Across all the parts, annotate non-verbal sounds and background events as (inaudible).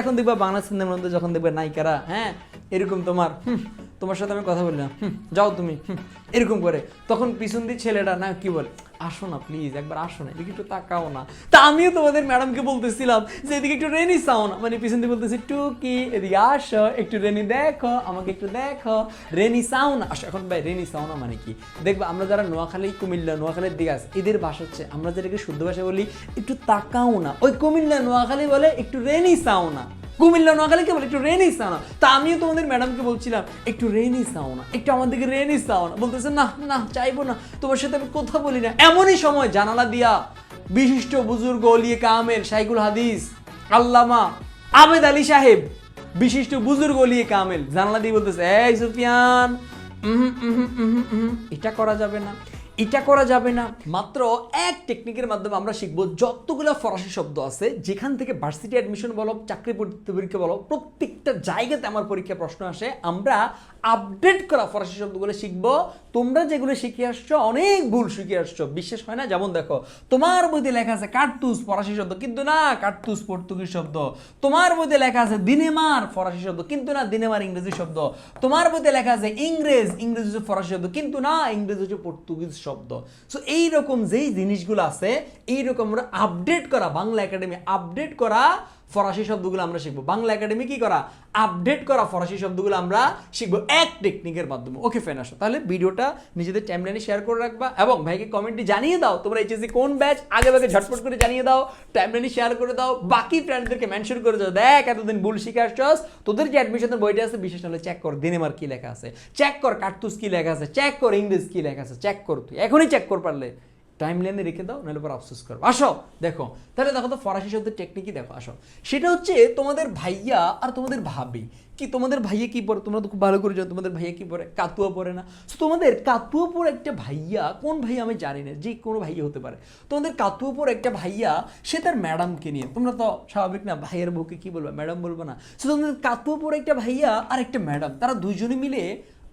এখন দেখবা বাংলা সিনেমার মধ্যে যখন দেখবে নায়িকারা হ্যাঁ এরকম তোমার তোমার সাথে আমি কথা বললাম। যাও তুমি। এরকম করে। তখন পিছন দিয়ে ছেলেটা, না, কি বলে? আসো না প্লিজ একবার আসো না, এদিকে একটু তাকাও না। তা আমিও তোমাদের ম্যাডামকে বলতেছিলাম যে, এদিকে একটু রেনি চাও না মানে পিছন দিয়ে বলতেছি, টুকি, এদিকে আসো, একটু রেনি দেখো, আমাকে একটু দেখো, রেনি চাও না আসো, এখন ভাই, রেনি চাও না মানে কি? দেখবা, আমরা যারা নোয়াখালী, কুমিল্লা, নোয়াখালীর দিকে আছে, এদের ভাষা হচ্ছে, আমরা যেটাকে শুদ্ধ ভাষায় বলি, একটু তাকাও না। ওই কুমিল্লা, নোয়াখালী বলে, একটু রেনি চাও না কুমিল্লা নোয়াখালীকে বলে, একটু রেনি চাও না তা আমিও তোমাদের ম্যাডামকে বলছিলাম, একটু রেনি চাও না একটু আমার দিকে রেনি চাও না বলতেছে, না না, চাইব না, তোমার সাথে আমি কথা বলি না। এমনই সময় জানালা দিয়া বিশিষ্ট বুজুর্গ অলিয়ে কামের শাইকুল হাদিস, আল্লামা আবেদ আলী সাহেব, বিশিষ্ট বুজুর্গ অলিয়ে কামেল, জানালা দিয়ে বলতেছে, এই সুফিয়ান এটা করা যাবে না। এটা করা যাবে না। মাত্র এক টেকনিকের মাধ্যমে আমরা শিখব যতগুলো ফরাসি শব্দ আছে, যেখান থেকে ভার্সিটি অ্যাডমিশন বলো, চাকরি পরীক্ষা- বলো, প্রত্যেকটা জায়গাতে আমার পরীক্ষা প্রশ্ন আসে। আমরা আপডেট করা ফরাসি শব্দগুলো শিখব। তোমরা যেগুলো শিখে আসছো, অনেক ভুল শিখে আসছো। বিশ্বাস হয় না? যেমন দেখো, তোমার বইতে লেখা আছে কার্তুস ফরাসি শব্দ, কিন্তু না কার্তুস পর্তুগিজ শব্দ। তোমার বইতে লেখা আছে দিনেমার ফরাসি শব্দ, কিন্তু না, দিনেমার ইংরেজি শব্দ। তোমার বইতে লেখা আছে ইংরেজ, ইংরেজি ফরাসি শব্দ, কিন্তু না, ইংরেজি হচ্ছে পর্তুগিজ শব্দ। সো এইরকম যেই জিনিসগুলো আছে এইরকম আমরা আপডেট করা বাংলা একাডেমি আপডেট করা ফরাসি শব্দগুলো আমরা শিখব। বাংলা একাডেমি কি করা? আপডেট করা ফরাসি শব্দগুলো আমরা শিখব এক টেকনিকের মাধ্যমে। ওকে ফেন আসো। তাহলে ভিডিওটা নিজেদের টাইমলাইনে শেয়ার করে রাখবা এবং ভাইকে কমেন্টে জানিয়ে দাও। তোমরা এইচএসসি কোন ব্যাচ আগে ভাগে ঝটপট করে জানিয়ে দাও। টাইমলাইনে শেয়ার করে দাও। বাকি ফ্রেন্ডদেরকে মেনশন করে দাও। দেখ, এতদিন ভুল শিখে আসছস। তোদের যে অ্যাডমিশনের বইটা আছে, বিশেষ হলে চেক কর দিনেমার কি লেখা আছে? চেক কর কার্তুস কি লেখা আছে? চেক কর ইংরেজ কি লেখা আছে? চেক কর তুই। এখনই চেক কর পারলে। টাইম লাইনে রেখে দাও নাহলে পর আফসোস করো আসো দেখো তাহলে দেখো তো ফরাসি শব্দের টেকনিকই দেখো আসো। সেটা হচ্ছে তোমাদের ভাইয়া আর তোমাদের ভাবি। কি তোমাদের ভাইয়া কি পরে? তোমরা তো খুব ভালো করে জানো তোমাদের ভাইয়া কি পরে? কাতুয়া পরে না। So, তোমাদের কাতুয়া পরে একটা ভাইয়া কোন ভাইয়া আমি জানি না যে কোনো ভাইয়া হতে পারে। তোমাদের কাতুয়া পরে একটা ভাইয়া সে তার ম্যাডামকে নিয়ে। তোমরা তো স্বাভাবিক না ভাইয়ের বউকে কি বলব? ম্যাডাম বলব না। সো তোমাদের কাতুয়া পরে একটা ভাইয়া আর একটা ম্যাডাম তারা দুইজনে মিলে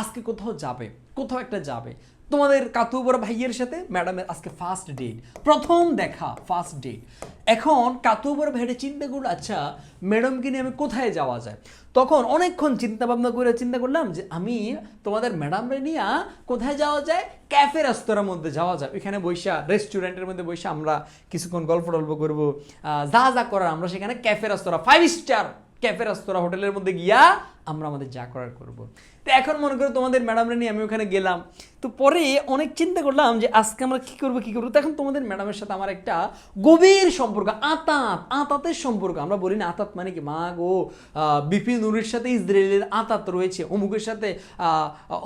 আজকে কোথাও যাবে কোথাও একটা যাবে। তোমাদের কাতু বড় ভাইয়ের সাথে? ম্যাডামের আজকে ফার্স্ট ডেট প্রথম দেখা ফার্স্ট ডেট এখন কাতু বড় ভাইটা চিন্তা করল আচ্ছা ম্যাডামকে নিয়ে আমি কোথায় যাওয়া যায়? তখন অনেকক্ষণ চিন্তা ভাবনা করে চিন্তা করলাম যে, আমি তোমাদের ম্যাডামরে নিয়ে কোথায় যাওয়া যায়? ক্যাফে রেস্তোরাঁর মধ্যে যাওয়া যায়। ওইখানে বৈশা রেস্টুরেন্টের মধ্যে বৈশা আমরা কিছুক্ষণ গল্প টল্প করব। যা যা করার আমরা সেখানে cafe restaurant five star cafe restaurant হোটেলের মধ্যে গিয়া আমরা আমাদের যা করার করব। তো এখন মনে করো তোমাদের ম্যাডামরা নিয়ে আমি ওখানে গেলাম। তো পরে অনেক চিন্তা করলাম যে আজকে আমরা কি করব কি করব। তো এখন তোমাদের ম্যাডামের সাথে আমার একটা গভীর সম্পর্ক, আতাত, আতাতের সম্পর্ক। আমরা বলি না আতাত মানে কি? মা গো বিপিন নুরের সাথে ইসরায়েলের আতাত রয়েছে, অমুকের সাথে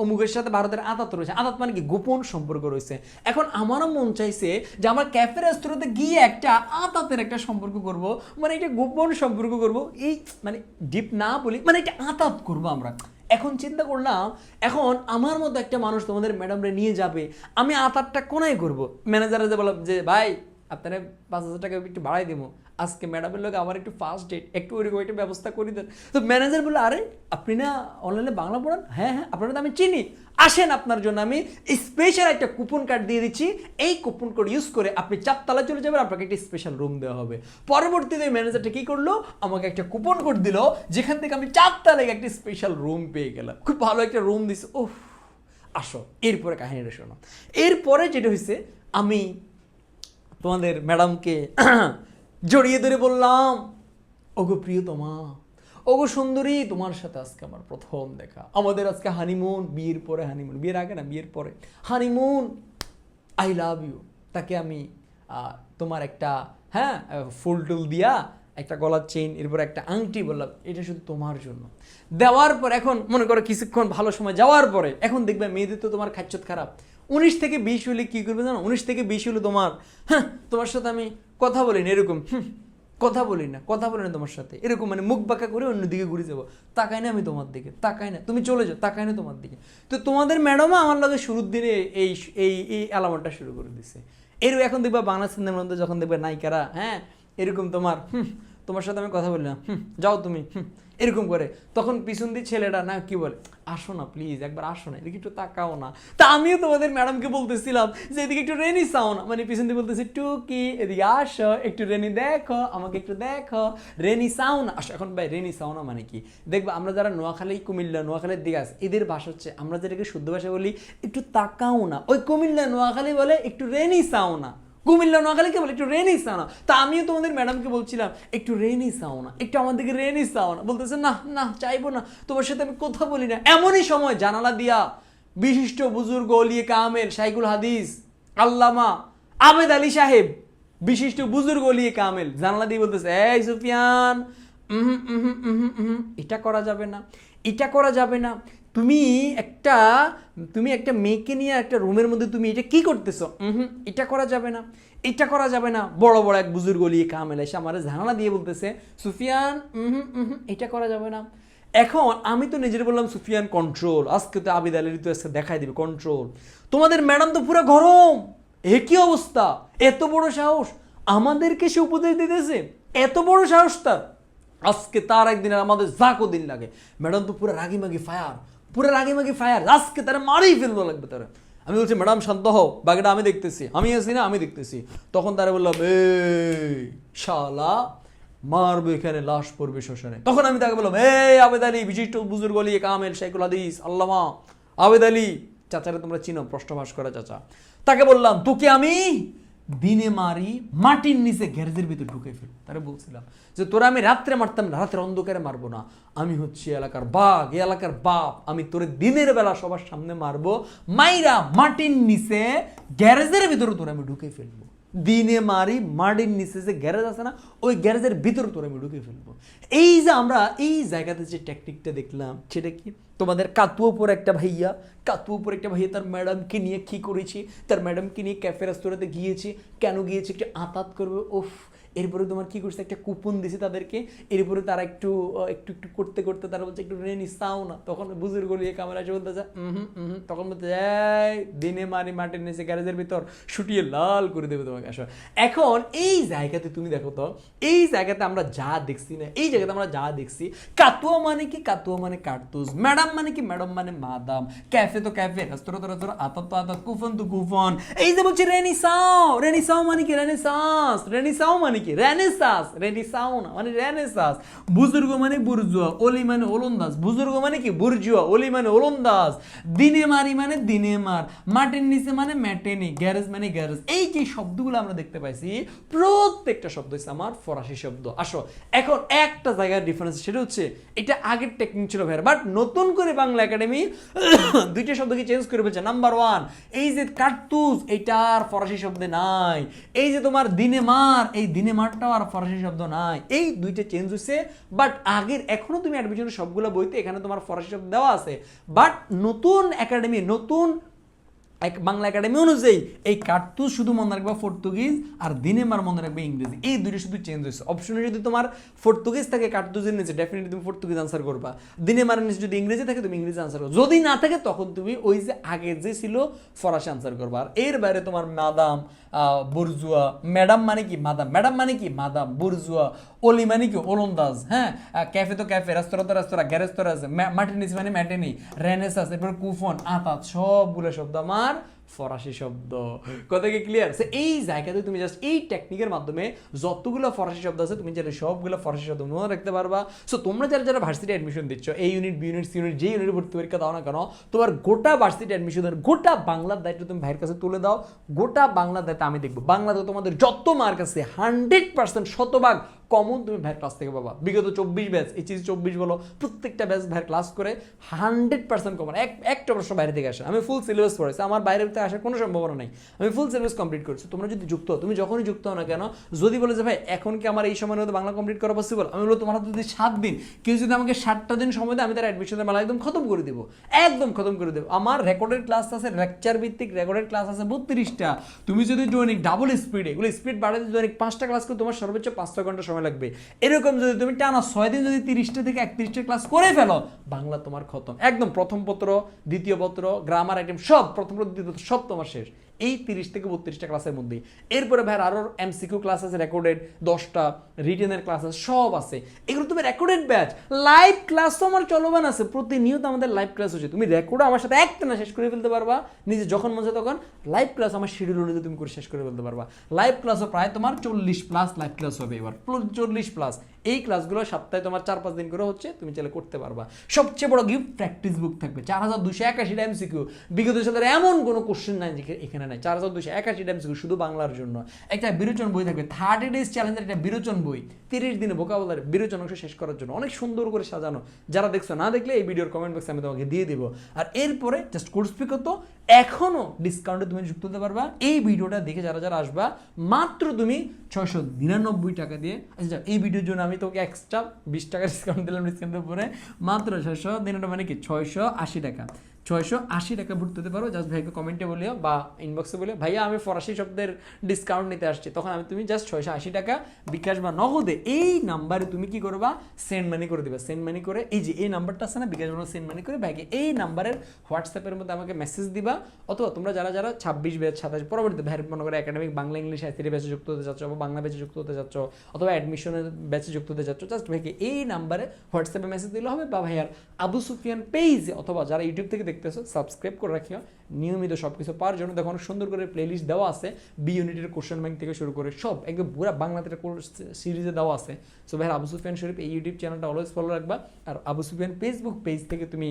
অমুকের সাথে ভারতের আতাত রয়েছে। আতাত মানে কি? গোপন সম্পর্ক রয়েছে। এখন আমারও মন চাইছে যে আমার ক্যাফে রেস্তোরাঁতে গিয়ে একটা আতাতের একটা সম্পর্ক করব। মানে একটা গোপন সম্পর্ক করব। এই মানে ডিপ না বলি মানে একটা আতাত করব আমরা। এখন চিন্তা করলাম, এখন আমার মতো একটা মানুষ তোমাদের ম্যাডামরে নিয়ে যাবে, আমি আতারটা কোনায় করব? ম্যানেজারে যে বললাম যে, ভাই, আপনারা পাঁচ হাজার টাকা একটু বাড়াই দেবো। আজকে ম্যাডামের লোক আমার একটু ফার্স্ট ডেট একটু ওইরকম একটা ব্যবস্থা করে দেন। তো ম্যানেজার বলল, আরে, আপনি না অনলাইনে বাংলা পড়ান? হ্যাঁ হ্যাঁ আপনারা তো আমি চিনি। আসেন আপনার জন্য, আমি স্পেশাল একটা কুপন কার্ড দিয়ে দিচ্ছি। এই কুপন কোড ইউজ করে আপনি চারতলা চলে যাবেন, আপনাকে একটা স্পেশাল রুম দেওয়া হবে। পরবর্তীতে ম্যানেজারটা কি করল? আমাকে একটা কুপন কোড দিল, যেখান থেকে আমি চারতলায় একটা স্পেশাল রুম পেয়ে গেলাম। খুব ভালো একটা রুম দিছে। ওহ আসো, এরপরে কাহিনীটা শোনো। এরপরে যেটা হয়েছে আমি তোমাদের ম্যাডামকে জড়িয়ে ধরে বললাম, ওগো প্রিয়তমা, ওগো সুন্দরী, তোমার সাথে আজকে আমার প্রথম দেখা। আমাদের আজকে হানিমুন বিয়ের পরে হানিমুন বিয়ের আগে না, বিয়ের পরে। হানিমুন আই লাভ ইউ তাকে আমি তোমার একটা হ্যাঁ ফুল টুল দিয়া একটা গলার চেইন এরপর একটা আংটি বললাম, এটা শুধু তোমার জন্য। দেওয়ার পর এখন, মনে করো কিছুক্ষণ ভালো সময় যাওয়ার পরে, এখন দেখবে মেয়েদের তো তোমার খাচ্ছত খারাপ। উনিশ থেকে বিশ হলে কী করবে জানো? উনিশ থেকে বিশ হলে তোমার হ্যাঁ তোমার সাথে আমি কথা বলি না এরকম কথা বলি না কথা বলি না তোমার সাথে এরকম মানে মুখ বাঁকা করে অন্যদিকে ঘুরে যাব। তাকাই না আমি তোমার দিকে তাকাই না তুমি চলে যাও তাকাই না তোমার দিকে। তো তোমাদের ম্যাডামও আমার লগে শুরুর দিনে এই এই এই অ্যালামনটা শুরু করে দিছে। এর এখন দেখবা বাংলা সিনেমার মধ্যে যখন দেখবে নায়িকারা হ্যাঁ এরকম তোমার হুম, তোমার সাথে আমি কথা বললাম হুম যাও তুমি হুম এরকম করে। তখন পিছন দিয়ে ছেলেটা, না, কি বলে? আসো না প্লিজ একবার আসো না, এদিকে একটু তাকাও না। তা আমিও তোমাদের ম্যাডামকে বলতেছিলাম যে, এদিকে একটু রেনি চাও না? মানে পিছন দিয়ে বলতেছি, টুকি, এদিকে আসো, একটু রেনি দেখো, আমাকে একটু দেখো, রেনি চাও না। আসো, এখন ভাই, রেনি চাও না মানে কি? দেখবা, আমরা যারা নোয়াখালী, কুমিল্লা, নোয়াখালীর দিকে আছে, এদের ভাষা হচ্ছে, আমরা যেটাকে শুদ্ধ ভাষা বলি, একটু তাকাও না। ওই কুমিল্লা, নোয়াখালী বলে, একটু রেনি চাও না। কুমিল্লা নোয়াখালীকে বলে একটু রেনি চাও না তা আমিও তোমাদের ম্যাডামকে বলছিলাম, একটু রেনি চাও না একটু আমাদেরকে রেনি চাও না বলতেছে, না না, চাইব না। তোমার সাথে আমি কথা বলি না। এমনই সময় জানালা দিয়া বিশিষ্ট বুজুর্গ অলিয়ে কামেল শাইকুল হাদিস, আল্লামা আবেদ আলী সাহেব, বিশিষ্ট বুজুর্গ অলিয়ে কামেল, জানালা দিয়ে বলতেছে, এই সুফিয়ান এটা করা যাবে না, এটা করা যাবে না। তুমি একটা তুমি একটা মেয়েকে নিয়ে একটা রুমের মধ্যে তুমি এটা কি করতেছো? এটা করা যাবে না। এটা করা যাবে না। বড় বড় এক বুজুর্গ লিয়ে কামেল এসে আমার ঝামেলা দিয়ে বলতেছে, সুফিয়ান এটা করা যাবে না। এখন আমি তো নিজের বললাম, সুফিয়ান কন্ট্রোল আজকে তো আবিদ আলীর তো আজকে দেখাই দিবে কন্ট্রোল তোমাদের ম্যাডাম তো পুরো গরম। এ কি অবস্থা? এত বড় সাহস। আমাদেরকে সে উপদেশ দিতেছে। এত বড় সাহস তার। আজকে তার একদিন আমাদের জাকো দিন লাগে। ম্যাডাম তো পুরো রাগি মাগি ফায়ার। পুরো রাগি মাগি ফায়ার আজকে তারা মারেই ফেলতে লাগবে তারা। আমি বলছি, ম্যাডাম, শান্ত হও, বাকিটা আমি দেখতেছি। আমি আছি না, আমি দেখতেছি। তখন তারা বললাম এই শালা মারবো এখানে, লাশ পড়বে শ্মশানে। তখন আমি তাকে বললাম, এই আবেদ আলী, বিশিষ্ট বুজুর্গ আলী, কামেল শেখুল হাদিস, আল্লামা আবেদ আলী। চাচারে তোমরা চিনো প্রশ্নভাস করা চাচা। তাকে বললাম, তোকে আমি দিনে মারি মাটির নিচে গ্যারেজের ভিতর ঢুকে ফেল তারা বলছিলাম যে, তোরা আমি রাত্রে মারতাম না, রাত্রে অন্ধকারে মারবো না। আমি হচ্ছি এলাকার বাঘ এ এলাকার বাপ। আমি তোরে দিনের বেলা সবার সামনে মারবো, মাইরা মাটির নিচে গ্যারেজের ভিতরে তোরা আমি ঢুকে ফেলব। দিনে মারি, মাটির নিচে যে গ্যারেজ আছে না, ওই গ্যারেজের ভিতরে তোরা আমি ঢুকে ফেলব। এই যে আমরা এই জায়গাতে যে টেকনিকটা দেখলাম, সেটা কি? তোমাদের কাতুয়োপুর একটা ভাইয়া, কাতুয়োপুর একটা ভাইয়া তার ম্যাডামকে নিয়ে কি করেছি? তার ম্যাডামকে নিয়ে ক্যাফে রেস্তোরাঁতে গিয়েছি। কেন গিয়েছি? একটু আতাত করবে? ওফ এরপরে তোমার কি করছে? একটা কুপন দিছে তাদেরকে। এরপরে তারা একটু একটু একটু করতে করতে তারা বলছে, একটু রেনি, চাও না। তখন বুজুর্গ নিয়ে ক্যামেরা এসে বলতেছে তখন বলতে দিনে মারি মাটির নিচে গ্যারেজের ভিতর শুটিয়ে লাল করে দেবে তোমাকে, আসো। এখন এই জায়গাতে তুমি দেখো তো, এই জায়গাতে আমরা যা দেখছি না, এই জায়গাতে আমরা যা দেখছি, কাতুয়া মানে কি? কাতুয়া মানে কার্তুস ম্যাডাম মানে কি? ম্যাডাম মানে মাদাম। ক্যাফে তো ক্যাফে, রেস্তোরাঁ তো রেস্তোরাঁ, আতাত তো আতাত, কুফন তো কুফন। এই যে বলছি রেনিসাও রেনিসাও মানে কি? রেনেসাস রেনিসাও মানে কি রেনেসাস রেনিসাও না মানে রেনেসাস বুজুর্গ মানে বুর্জুয়া, ওলি মানে ওলন্দাজ। বুজুর্গ মানে কি? বুর্জুয়া, ওলি মানে ওলন্দাজ। দিনে মারি মানে দিনে মার, মাটির নিচে মানে ম্যাটেনি গ্যারেজ মানে গ্যারেজ। এই যে শব্দগুলো আমরা দেখতে পাইছি, প্রত্যেকটা শব্দ হচ্ছে আমার ফরাসি শব্দ। আসো, এখন একটা জায়গার ডিফারেন্স সেটা হচ্ছে এটা আগের টেকনিক ছিল ভাইয়ার। বাট নতুন করে বাংলা একাডেমি (coughs) দুইটা শব্দকে চেঞ্জ করে ফেলছে নাম্বার ওয়ান এই যে কার্তুজ, এইটা আর ফরাসি শব্দে নাই। এই যে তোমার দিনে মার, এই দিনে মারটাও আর ফরাসি শব্দ নাই। এই দুইটা চেঞ্জ হয়েছে বাট আগের এখনও তুমি অ্যাডমিশনের সবগুলো বইতে এখানে তোমার ফরাসি শব্দ দেওয়া আছে। বাট নতুন একাডেমি নতুন এক বাংলা একাডেমি অনুযায়ী, এই কার্তুজ শুধু মনে রাখবে পর্তুগিজ আর দিনে মার মনে রাখবে ইংরেজি। এই দুইটা শুধু চেঞ্জ হয়েছে। অপশনে যদি তোমার পর্তুগিজ থাকে, কার্তুজের নিচে ডেফিনেটলি তুমি পর্তুগিজ আনসার করবা। দিনে মারের নিচে যদি ইংরেজি থাকে, তুমি ইংরেজি আনসার করবা। যদি না থাকে, তখন তুমি ওই যে আগে যে ছিল, ফরাসি আনসার করবা। আর এর বাইরে তোমার মাদাম বুর্জুয়া ম্যাডাম মানে কি? মাদাম ম্যাডাম মানে কি? মাদাম বুর্জুয়া ওলি মানে কি? ওলন্দাজ হ্যাঁ? ক্যাফে তো ক্যাফে রেস্তোরাঁ তো রেস্তোরাঁ গ্যারেজ তো রেজ মানে ম্যাটেনি রেনেসাস এরপর কুফন, আতাত, সবগুলো শব্দ আমার bunlar ফরাসি শব্দ। কথা কি ক্লিয়ার সে এই জায়গাতে তুমি জাস্ট এই টেকনিকের মাধ্যমে যতগুলো ফরাসি শব্দ আছে, তুমি যারা সবগুলো ফরাসি শব্দ মনে রাখতে পারবা। সো তোমরা যারা যারা ভার্সিটি অ্যাডমিশন দিচ্ছ এই unit B unit C unit যে ইউনিট ভর্তি পরীক্ষা দাও না কেন, তোমার গোটা ভার্সিটি অ্যাডমিশনের গোটা বাংলার দায়িত্ব তুমি ভাইয়ের কাছে তুলে দাও। গোটা বাংলার দায়িত্ব আমি দেখব। বাংলাতে তোমাদের যত মার্ক আছে হান্ড্রেড পার্সেন্ট শতভাগ কমন তুমি ভাইয়ের ক্লাস থেকে পাবা। বিগত চব্বিশ ব্যাচ এইচএস চব্বিশ বলো, প্রত্যেকটা ব্যাচ ভাইয়ের ক্লাস করে হান্ড্রেড পার্সেন্ট কমন এক একটা প্রশ্ন বাইরে থেকে আসে। আমি ফুল সিলেবাস পড়েছি আমার বাইরে থেকে আসার কোনো সম্ভাবনা নেই। আমি ফুল সিলেবাস কমপ্লিট করছি। তোমরা যদি যুক্ত তুমি যখনই যুক্ত হও না কেন, যদি বলে যে, ভাই, এখন কি আমার এই সময়ের মধ্যে বাংলা কমপ্লিট করা পসিবল আমি বলব, তোমার যদি সাত দিন, কেউ যদি আমাকে সাতটা দিন সময় দেয়, আমি তার অ্যাডমিশনের বেলা একদম খতম করে দেবো। একদম খতম করে দেবো। আমার রেকর্ডেড ক্লাস আছে লেকচার ভিত্তিক রেকর্ডেড ক্লাস আছে বত্রিশটা। তুমি যদি দৈনিক ডাবল স্পিডে এগুলো স্পিড বাড়াতে দৈনিক পাঁচটা ক্লাস করে, তোমার সর্বোচ্চ পাঁচটা ঘণ্টা সময় লাগবে। এরকম যদি তুমি টানা ছয় দিন যদি তিরিশটা থেকে একত্রিশটা ক্লাস করে ফেলো, বাংলা তোমার খতম। একদম প্রথম পত্র, দ্বিতীয় পত্র গ্রামার আইটেম সব, প্রথম পত্র, দ্বিতীয় পত্র সব তোমার শেষ। এই তিরিশ থেকে বত্রিশটা ক্লাসের মধ্যেই এরপরে ভাই আরও এমসিকিউ ক্লাস আছে রেকর্ডেড দশটা রিটেনের ক্লাস আছে সব আছে। এগুলো তুমি রেকর্ডেড ব্যাচ লাইভ ক্লাস তো আমার চলমান আছে। প্রতিনিয়ত আমাদের লাইভ ক্লাস হচ্ছে। তুমি রেকর্ডও আমার সাথে একটা না শেষ করে ফেলতে পারবা। নিজে যখন মনে তখন লাইভ ক্লাস আমার শিডিউল অনুযায়ী তুমি করে শেষ করে ফেলতে পারবা। লাইভ ক্লাসও প্রায় তোমার চল্লিশ প্লাস লাইভ ক্লাস হবে এবার। চল্লিশ প্লাস এই ক্লাসগুলো সপ্তাহে তোমার চার পাঁচ দিন করে হচ্ছে তুমি চাইলে করতে পারবা। সবচেয়ে বড় গিফট প্র্যাকটিস বুক থাকবে। চার হাজার দুশো একাশিটা এমসিকিউ বিগত সালের এমন কোনো কোশ্চেন নাই যে এখানে নাই। চার হাজার দুশো একাশিটা এমসিকিউ শুধু বাংলার জন্য। একটা বিরোচন বই থাকবে থার্টি ডেজ চ্যালেঞ্জের একটা বিরোচন বই, তিরিশ দিনে ভোকাবলার বিরোচন অংশ শেষ করার জন্য। অনেক সুন্দর করে সাজানো। যারা দেখছ না দেখলে এই ভিডিওর কমেন্ট বক্সে আমি তোমাকে দিয়ে দেবো। আর এরপরে জাস্ট কোর্স ফি কত এখনও ডিসকাউন্টে তুমি যুক্ত হতে পারবা। এই ভিডিওটা দেখে যারা যারা আসবা, মাত্র তুমি ছয়শো নিরানব্বই টাকা দিয়ে আচ্ছা এই ভিডিওর জন্য আমি তোকে এক্সট্রা বিশ টাকা ডিসকাউন্ট দিলাম ডিসকাউন্টের পরে মাত্র ছয়শো নিরানব্বই মানে কি? ছয়শো আশি টাকা। ছয়শো আশি টাকা ভর্তি হতে পারো। জাস্ট ভাইকে কমেন্টে বলিও বা ইনবক্সে বলিও ভাইয়া, আমি ফরাসি শব্দের ডিসকাউন্ট নিতে আসছি। তখন আমি, তুমি জাস্ট ছয়শো আশি টাকা বিকাশ বা নগদে এই নাম্বারে তুমি কি করবা? সেন্ড মানি করে দিবা। সেন্ড মানি করে, এই যে, এই নাম্বারটা আছে না, বিকাশ বা সেন্ড মানি করে ভাইকে এই নাম্বারের হোয়াটসঅ্যাপের মধ্যে আমাকে মেসেজ দিবা। অথবা তোমরা যারা যারা ছাব্বিশ ব্যাচ, সাতাশ, পরবর্তীতে ভাইয়ের মনে করে একাডেমিক বাংলা ইংলিশ আইসিটি ব্যাচে যুক্ত হতে চাচ্ছ বা বাংলা ব্যাচে যুক্ত হতে চাচ্ছ অথবা অ্যাডমিশনের ব্যাচে যুক্ত হতে চাচ্ছ জাস্ট ভাইকে এই নাম্বারে হোয়াটসঅ্যাপে মেসেজ দিলে হবে বা ভাইয়ার আবু সুফিয়ান পেজে অথবা যারা ইউটিউব থেকে দেখতেছো সাবস্ক্রাইব করে রাখিও। নিয়মিত সব কিছু পাওয়ার জন্য দেখো অনেক সুন্দর করে প্লেলিস্ট দেওয়া আছে। বি ইউনিটের কোশ্চেন ব্যাংক থেকে শুরু করে সব, একদম পুরো বাংলাতে সিরিজে দেওয়া আছে। সো ভাই আবু সুফিয়ান শরীফ এই ইউটিউব চ্যানেলটা অলওয়েজ ফলো রাখবা। আর আবু সুফিয়ান ফেসবুক পেজ থেকে তুমি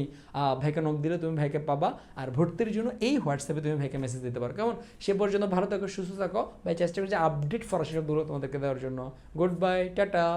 ভাইকে নক দিলে তুমি ভাইকে পাবা। আর ভর্তির জন্য এই হোয়াটসঅ্যাপে তুমি ভাইকে মেসেজ দিতে পারো। কেমন? সে পর্যন্ত ভালো থাকো, সুস্থ থাকো। ভাই, চেষ্টা করছি আপডেট ফরাসি শব্দগুলো তোমাদেরকে দেওয়ার জন্য। Good bye tata.